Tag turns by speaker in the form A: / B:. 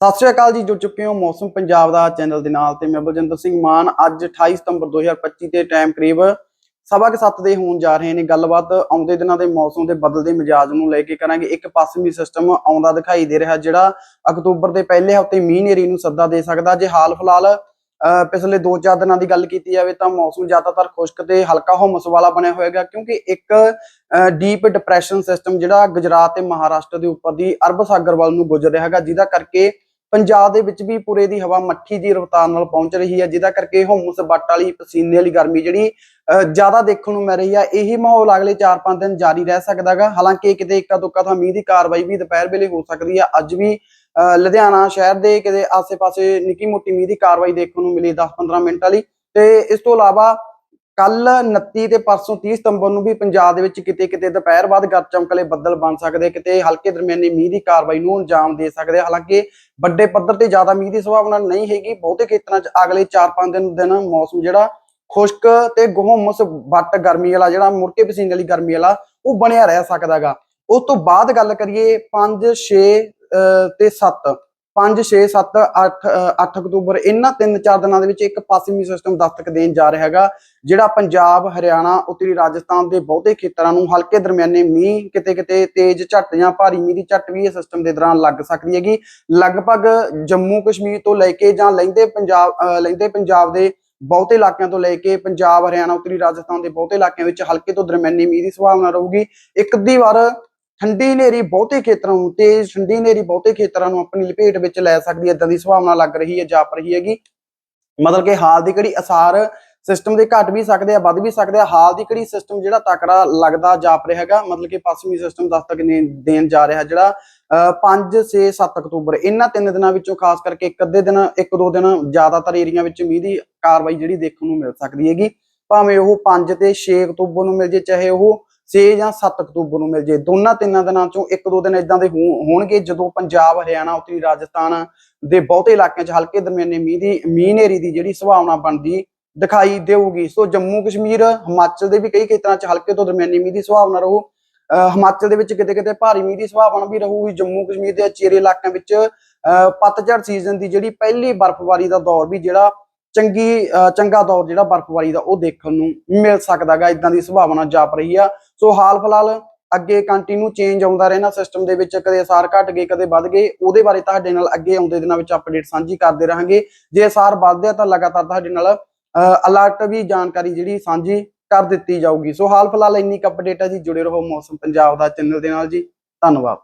A: ਸਤਿ ਸ਼੍ਰੀ ਅਕਾਲ ਜੀ, ਜੁੜ ਚੁੱਕੇ ਹੋ ਮੌਸਮ ਪੰਜਾਬ ਦਾ ਚੈਨਲ ਦੇ ਨਾਲ ਤੇ ਮੈਂ ਬਲਜਿੰਦਰ ਸਿੰਘ ਮਾਨ। ਅੱਜ 28 ਸਤੰਬਰ 2025 ਤੇ ਟਾਈਮ ਕਰੀਬ ਸਵਾ ਕੁ ਸੱਤ ਦੇ ਹੋਣ ਜਾ ਰਹੇ ਨੇ। ਗੱਲਬਾਤ ਆਉਂਦੇ ਦਿਨਾਂ ਦੇ ਮੌਸਮ ਦੇ ਬਦਲਦੇ ਮਿਜਾਜ ਨੂੰ ਲੈ ਕੇ ਕਰਾਂਗੇ। ਇੱਕ ਪੱਛਮੀ ਸਿਸਟਮ ਆਉਂਦਾ ਦਿਖਾਈ ਦੇ ਰਿਹਾ, ਜਿਹੜਾ ਅਕਤੂਬਰ ਦੇ ਪਹਿਲੇ ਹਫ਼ਤੇ ਮੀਂਹ ਨੇਰੀ ਨੂੰ ਸੱਦਾ ਦੇ ਸਕਦਾ। ਜੇ ਹਾਲ ਫਿਲਹਾਲ ਅਹ ਪਿਛਲੇ 2-4 ਦਿਨਾਂ ਦੀ ਗੱਲ ਕੀਤੀ ਜਾਵੇ ਤਾਂ ਮੌਸਮ ਜ਼ਿਆਦਾਤਰ ਖੁਸ਼ਕ ਤੇ ਹਲਕਾ ਹੁਮਸ ਵਾਲਾ ਬਣਿਆ ਹੋਏਗਾ ਕਿਉਂਕਿ ਇੱਕ ਡੀਪ ਡਿਪਰੈਸ਼ਨ ਸਿਸਟਮ ਜਿਹੜਾ ਗੁਜਰਾਤ ਤੇ ਮਹਾਰਾਸ਼ਟਰ ਦੇ ਉੱਪਰ ਦੀ ਅਰਬ ਸਾਗਰ ਵੱਲ ਨੂੰ ਗੁਜ਼ਰ ਰਿਹਾ ਹੈਗਾ, ਜਿਹਦਾ ਕਰਕੇ ਪੰਜਾਬ ਦੇ ਵਿੱਚ ਵੀ ਪੂਰੇ ਦੀ ਹਵਾ ਮੱਠੀ ਦੀ ਰਫ਼ਤਾਰ ਨਾਲ ਪਹੁੰਚ ਰਹੀ ਹੈ, ਜਿਹਦਾ ਕਰਕੇ ਹੁਮਸ ਬੱਟ ਵਾਲੀ ਪਸੀਨੇ ਵਾਲੀ ਗਰਮੀ ਜਿਹੜੀ, ਅਹ, ਜ਼ਿਆਦਾ ਦੇਖਣ ਨੂੰ ਮਿਲ ਰਹੀ ਹੈ। ਇਹੀ ਮਾਹੌਲ ਅਗਲੇ 4-5 ਦਿਨ ਜਾਰੀ ਰਹਿ ਸਕਦਾ ਹੈਗਾ। ਹਾਲਾਂਕਿ ਕਿਤੇ ਇੱਕਾ ਦੁੱਕਾ ਤਾਂ ਮੀਂਹ ਦੀ ਕਾਰਵਾਈ ਵੀ ਦੁਪਹਿਰ ਵੇਲੇ ਹੋ ਸਕਦੀ ਹੈ। ਅੱਜ ਵੀ, ਅਹ, ਲੁਧਿਆਣਾ ਸ਼ਹਿਰ ਦੇ ਕਿਤੇ ਆਸੇ-ਪਾਸੇ ਨਿੱਕੀ ਮੋਟੀ ਮੀਂਹ ਦੀ ਕਾਰਵਾਈ ਦੇਖਣ ਨੂੰ ਮਿਲੀ 10-15 ਮਿੰਟ ਵਾਲੀ। ਤੇ ਇਸ ਤੋਂ ਇਲਾਵਾ ਕੱਲ 29 ਤੇ ਪਰਸੋਂ 30 ਸਤੰਬਰ ਨੂੰ ਵੀ ਪੰਜਾਬ ਦੇ ਵਿੱਚ ਕਿਤੇ ਕਿਤੇ ਦੁਪਹਿਰ ਬਾਅਦ ਗਰ ਚਮਕਲੇ ਬੱਦਲ ਬਣ ਸਕਦੇ, ਕਿਤੇ ਹਲਕੇ ਦਰਮਿਆਨੀ ਮੀਂਹ ਦੀ ਕਾਰਵਾਈ ਨੂੰ ਅੰਜਾਮ ਦੇ ਸਕਦੇ। ਹਾਲਾਂਕਿ ਵੱਡੇ ਪੱਧਰ ਤੇ ਜ਼ਿਆਦਾ ਮੀਂਹ ਦੀ ਸੰਭਾਵਨਾ ਨਹੀਂ ਹੈਗੀ। ਬਹੁਤੇ ਖੇਤਰਾਂ 'ਚ ਅਗਲੇ 4-5 ਦਿਨ ਦਿਨ ਮੌਸਮ ਜਿਹੜਾ ਖੁਸ਼ਕ ਤੇ ਗੁਹਮਸ ਵੱਟ ਗਰਮੀ ਵਾਲਾ, ਜਿਹੜਾ ਮੁਰਕੇ ਪਸੀਨੇ ਵਾਲੀ ਗਰਮੀ ਵਾਲਾ, ਉਹ ਬਣਿਆ ਰਹਿ ਸਕਦਾਗਾ। ਉਸ ਤੋਂ ਬਾਅਦ ਗੱਲ ਕਰੀਏ 5 6 ਤੇ 7 5 6 7 8 8 ਅਕਤੂਬਰ, ਇਹਨਾਂ 3-4 ਦਿਨਾਂ ਦੇ ਵਿੱਚ ਇੱਕ ਪਾਸਿਮੀ ਸਿਸਟਮ ਦਸਤਕ ਦੇਣ ਜਾ ਰਿਹਾ ਹੈਗਾ, ਜਿਹੜਾ ਪੰਜਾਬ, ਹਰਿਆਣਾ, ਉੱਤਰੀ ਰਾਜਸਥਾਨ ਦੇ ਬਹੁਤੇ ਖੇਤਰਾਂ ਨੂੰ ਹਲਕੇ ਦਰਮਿਆਨੇ ਮੀਂਹ ਕਿਤੇ ਕਿਤੇ ਤੇਜ਼ ਝੱਟ ਜਾਂ ਭਾਰੀ ਮੀਂਹ ਦੀ ਝੱਟ ਵੀ ਇਹ ਸਿਸਟਮ ਦੇ ਦੌਰਾਨ ਲੱਗ ਸਕਦੀ ਹੈਗੀ। ਲਗਭਗ ਜੰਮੂ ਕਸ਼ਮੀਰ ਤੋਂ ਲੈ ਕੇ ਜਾਂ ਲੈਂਦੇ ਪੰਜਾਬ, ਅਹ ਲੈਂਦੇ ਪੰਜਾਬ ਦੇ ਬਹੁਤੇ ਇਲਾਕਿਆਂ ਤੋਂ ਲੈ ਕੇ ਪੰਜਾਬ, ਹਰਿਆਣਾ, ਉੱਤਰੀ ਰਾਜਸਥਾਨ ਦੇ ਬਹੁਤੇ ਇਲਾਕਿਆਂ ਵਿੱਚ ਹਲਕੇ ਤੋਂ ਦਰਮਿਆਨੀ ਮੀਂਹ ਦੀ ਸੰਭਾਵਨਾ ਰਹੂਗੀ। ਇੱਕ ਅੱਧੀ ਵਾਰ ਠੰਡੀ ਹਨੇਰੀ ਬਹੁਤੇ ਖੇਤਰਾਂ ਨੂੰ, ਤੇਜ਼ ਠੰਡੀ ਹਨੇਰੀ ਬਹੁਤੇ ਖੇਤਰਾਂ ਨੂੰ ਆਪਣੀ ਲਪੇਟ ਵਿੱਚ ਲੈ ਸਕਦੀ ਹੈ ਇਦਾਂ ਦੀ ਸੰਭਾਵਨਾ ਲੱਗ ਰਹੀ ਹੈ ਜਾਪ ਰਹੀ ਹੈਗੀ। ਮਤਲਬ ਕਿ ਹਾਲ ਦੀ ਘੜੀ ਅਸਾਰ ਸਿਸਟਮ ਦੇ ਘਟ ਵੀ ਸਕਦੇ ਆ, ਵੱਧ ਵੀ ਸਕਦੇ ਆ, ਹਾਲ ਦੀ ਘੜੀ ਸਿਸਟਮ ਜਿਹੜਾ ਤਕੜਾ ਲੱਗਦਾ ਜਾਪ ਰਿਹਾ ਹੈਗਾ, ਮਤਲਬ ਕਿ ਪੱਛਮੀ ਸਿਸਟਮ ਦਸਤਕ ਦੇਣ ਜਾ ਰਿਹਾ ਜਿਹੜਾ 5 6 7 ਅਕਤੂਬਰ, ਇਹਨਾਂ ਤਿੰਨ ਦਿਨਾਂ ਵਿੱਚੋਂ ਖਾਸ ਕਰਕੇ ਇੱਕ ਅੱਧੇ ਦਿਨ, ਇੱਕ ਦੋ ਦਿਨ ਜ਼ਿਆਦਾਤਰ ਏਰੀਆ ਵਿੱਚ ਮੀਂਹ ਦੀ ਕਾਰਵਾਈ ਜਿਹੜੀ ਦੇਖਣ ਨੂੰ ਮਿਲ ਸਕਦੀ ਹੈਗੀ। ਭਾਵੇਂ ਉਹ 5 ਤੇ 6 ਅਕਤੂਬਰ ਨੂੰ ਮਿਲ ਜੇ, ਚਾਹੇ ਉਹ 6 ਜਾਂ 7 ਅਕਤੂਬਰ ਨੂੰ ਮਿਲ ਜੇ। ਦੋਨਾਂ ਤਿੰਨਾਂ ਦਿਨਾਂ ਚੋਂ ਇੱਕ ਦੋ ਦਿਨ ਇਦਾਂ ਦੇ ਹੋਣਗੇ, ਜਦੋਂ ਪੰਜਾਬ, ਹਰਿਆਣਾ, ਉੱਤਰੀ ਰਾਜਸਥਾਨ ਦੇ ਬਹੁਤੇ ਇਲਾਕਿਆਂ 'ਚ ਹਲਕੇ ਦਰਮਿਆਨੇ ਮੀਂਹ ਦੀ ਮੀਂਹ ਨੇਰੀ ਦੀ ਜਿਹੜੀ ਸੰਭਾਵਨਾ ਬਣਦੀ ਦਿਖਾਈ ਦੇਊਗੀ। ਸੋ ਜੰਮੂ ਕਸ਼ਮੀਰ, ਹਿਮਾਚਲ ਦੇ ਵੀ ਕਈ ਖੇਤਰਾਂ 'ਚ ਹਲਕੇ ਤੋਂ ਦਰਮਿਆਨੀ ਮੀਂਹ ਦੀ ਸੰਭਾਵਨਾ ਰਹੂ। ਅਹ ਹਿਮਾਚਲ ਦੇ ਵਿੱਚ ਕਿਤੇ ਕਿਤੇ ਭਾਰੀ ਮੀਂਹ ਦੀ ਸੰਭਾਵਨਾ ਵੀ ਰਹੂਗੀ। ਜੰਮੂ ਕਸ਼ਮੀਰ ਦੇ ਚੇਰੇ ਇਲਾਕਿਆਂ ਵਿੱਚ ਅਹ ਪਤਝੜ ਸੀਜ਼ਨ ਦੀ ਜਿਹੜੀ ਪਹਿਲੀ ਬਰਫ਼ਬਾਰੀ ਦਾ ਦੌਰ ਵੀ ਜਿਹੜਾ ਚੰਗੀ ਚੰਗਾ ਦੌਰ ਜਿਹੜਾ ਬਰਫ਼ਬਾਰੀ ਦਾ ਉਹ ਦੇਖਣ ਨੂੰ ਮਿਲ ਸਕਦਾਗਾ ਇਦਾਂ ਦੀ ਸੰਭਾਵਨਾ ਜਾਪ ਰਹੀ ਆ। ਸੋ ਹਾਲ ਫਿਲਹਾਲ ਅੱਗੇ ਕੰਟੀਨਿਊ ਚੇਂਜ ਆਉਂਦਾ ਰਹਿਣਾ ਸਿਸਟਮ ਦੇ ਵਿੱਚ, ਕਦੇ ਅਸਾਰ ਘਟ ਗਏ, ਕਦੇ ਵੱਧ ਗਏ, ਉਹਦੇ ਬਾਰੇ ਤੁਹਾਡੇ ਨਾਲ ਅੱਗੇ ਆਉਂਦੇ ਦਿਨਾਂ ਵਿੱਚ ਅਪਡੇਟ ਸਾਂਝੀ ਕਰਦੇ ਰਹਾਂਗੇ। ਜੇ ਅਸਾਰ ਵੱਧਦੇ ਆ ਤਾਂ ਲਗਾਤਾਰ ਤੁਹਾਡੇ ਨਾਲ ਅਲਰਟ ਵੀ ਜਾਣਕਾਰੀ ਜਿਹੜੀ ਸਾਂਝੀ ਕਰ ਦਿੱਤੀ ਜਾਊਗੀ। ਸੋ ਹਾਲ ਫਿਲਹਾਲ ਇੰਨੀ ਕੁ ਅਪਡੇਟ ਹੈ ਜੀ, ਜੁੜੇ ਰਹੋ ਮੌਸਮ ਪੰਜਾਬ ਦਾ ਚੈਨਲ ਦੇ ਨਾਲ ਜੀ। ਧੰਨਵਾਦ।